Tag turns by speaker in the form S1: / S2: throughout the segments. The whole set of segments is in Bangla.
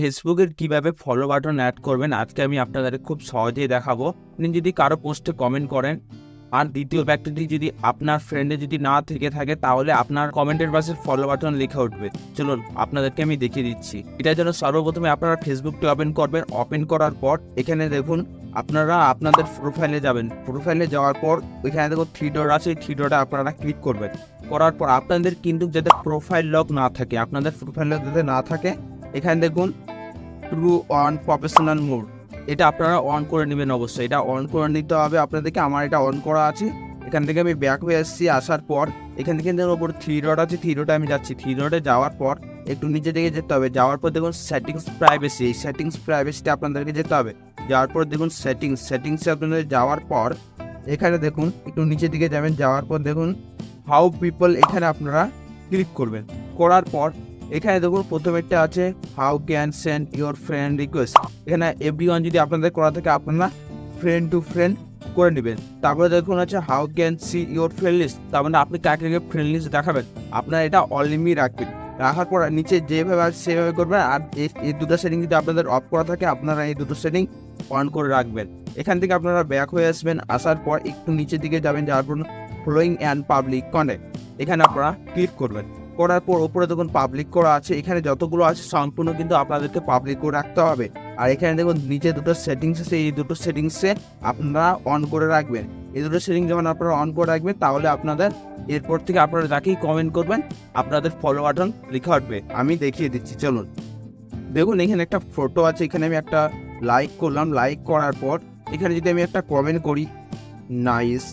S1: ফেসবুকের কীভাবে ফলো বাটন অ্যাড করবেন, আজকে আমি আপনাদের খুব সহজেই দেখাবো। আপনি যদি কারও পোস্টে কমেন্ট করেন, আর দ্বিতীয় ব্যক্তিটি যদি আপনার ফ্রেন্ডে যদি না থেকে থাকে, তাহলে আপনার কমেন্টের পাশে ফলো বাটন লেখা উঠবে। চলুন, আপনাদেরকে আমি দেখিয়ে দিচ্ছি। এটার জন্য সর্বপ্রথমে আপনারা ফেসবুকটি ওপেন করবেন। ওপেন করার পর এখানে দেখুন, আপনারা আপনাদের প্রোফাইলে যাবেন। প্রোফাইলে যাওয়ার পর ওইখানে দেখুন থ্রি ডট আছে থ্রি ডটে আপনারা ক্লিক করবেন। করার পর আপনাদের কিন্তু যাতে প্রোফাইল লক না থাকে, আপনাদের প্রোফাইল লক যাতে না থাকে, এখানে দেখুন ট্রু অন প্রফেশনাল মোড এটা আপনারা অন করে নেবেন অবশ্যই। এটা অন করে নিতে হবে আপনাদেরকে। আমার এটা অন করা আছে। এখান থেকে আমি ব্যাক হয়ে এসেছি আসার পর। এখান থেকে দেখুন ওপর থ্রি ডট আছে। থ্রি ডটে আমি যাচ্ছি। থ্রি ডটে যাওয়ার পর একটু নিচে দিকে যেতে হবে। যাওয়ার পর দেখুন সেটিংস প্রাইভেসি এই সেটিংস প্রাইভেসিটা আপনাদেরকে যেতে হবে। যাওয়ার পর দেখুন সেটিংস সেটিংসে আপনাদের যাওয়ার পর এখানে দেখুন একটু নিচের দিকে যাবেন। যাওয়ার পর দেখুন হাউ পিপল এখানে আপনারা ক্লিক করবেন। করার পর এখানে দেখুন প্রথমেরটা আছে how can send your friend request এখানে এভরি ওয়ান যদি আপনাদের করা থাকে, আপনারা ফ্রেন্ড টু ফ্রেন্ড করে নেবেন। তারপরে দেখুন আছে how can see your friend list তার মানে আপনি কাকে কাকে ফ্রেন্ড লিস্ট দেখাবেন? আপনারা এটা অলিমি রাখবেন। রাখার পর নিচে যেভাবে আছে, সেভাবে করবেন। আর এই- দুটো সেটিং যদি আপনাদের অফ করা থাকে, আপনারা এই দুটো সেটিং অন করে রাখবেন। এখান থেকে আপনারা ব্যাক হয়ে আসবেন, আসার পর একটু নিচের দিকে যাবেন যাওয়ার পর ফলোয়িং অ্যান্ড পাবলিক কন্ট্যাক্ট এখানে আপনারা ক্লিক করবেন। করার পর ওপরে দেখুন পাবলিক করা আছে। এখানে যতগুলো আছে, সম্পূর্ণ কিন্তু আপনাদেরকে পাবলিক করে রাখতে হবে। আর এখানে দেখুন, নিচে দুটো সেটিংস আছে। এই দুটো সেটিংসে আপনারা অন করে রাখবেন। এই দুটো সেটিং যখন আপনারা অন করে রাখবেন, তাহলে আপনাদের এরপর থেকে আপনারা যাকেই কমেন্ট করবেন, আপনাদের ফলো বাটন লেখা উঠবে আমি দেখিয়ে দিচ্ছি, চলুন। দেখুন, এখানে একটা ফটো আছে। এখানে আমি একটা লাইক করলাম। লাইক করার পর, এখানে যদি আমি একটা কমেন্ট করি নাইস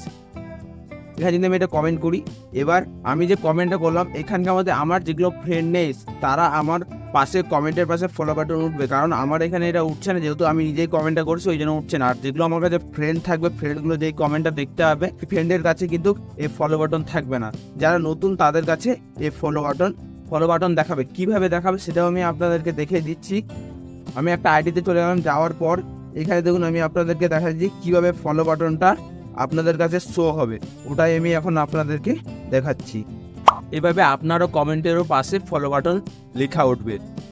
S1: এখানে যদি আমি এটা কমেন্ট করি, এবার আমি যে কমেন্টটা করলাম, এখানকার মধ্যে আমার যেগুলো ফ্রেন্ড নেই তারা আমার পাশে কমেন্টের পাশে ফলো বাটন উঠবে। কারণ আমার এখানে এটা উঠছে না, যেহেতু আমি নিজেই কমেন্টটা করছি, ওই জন্য উঠছে না। আর যেগুলো আমার কাছে ফ্রেন্ড থাকবে ফ্রেন্ডগুলো যেই কমেন্টটা দেখতে হবে ফ্রেন্ডের কাছে কিন্তু এই ফলো বাটন থাকবে না। যারা নতুন, তাদের কাছে এই ফলো বাটন ফলো বাটন দেখাবে। কীভাবে দেখাবে সেটাও আমি আপনাদেরকে দেখে দিচ্ছি। আমি একটা আইডিতে চলে গেলাম, যাওয়ার পর এখানে দেখুন, আমি আপনাদেরকে দেখা দিচ্ছি কীভাবে ফলো বাটনটা আপনাদের কাছে শো হবে। ওটাই আমি এখন আপনাদেরকে দেখাচ্ছি। এভাবে আপনারও কমেন্টেরও পাশে ফলো বাটন লেখা উঠবে।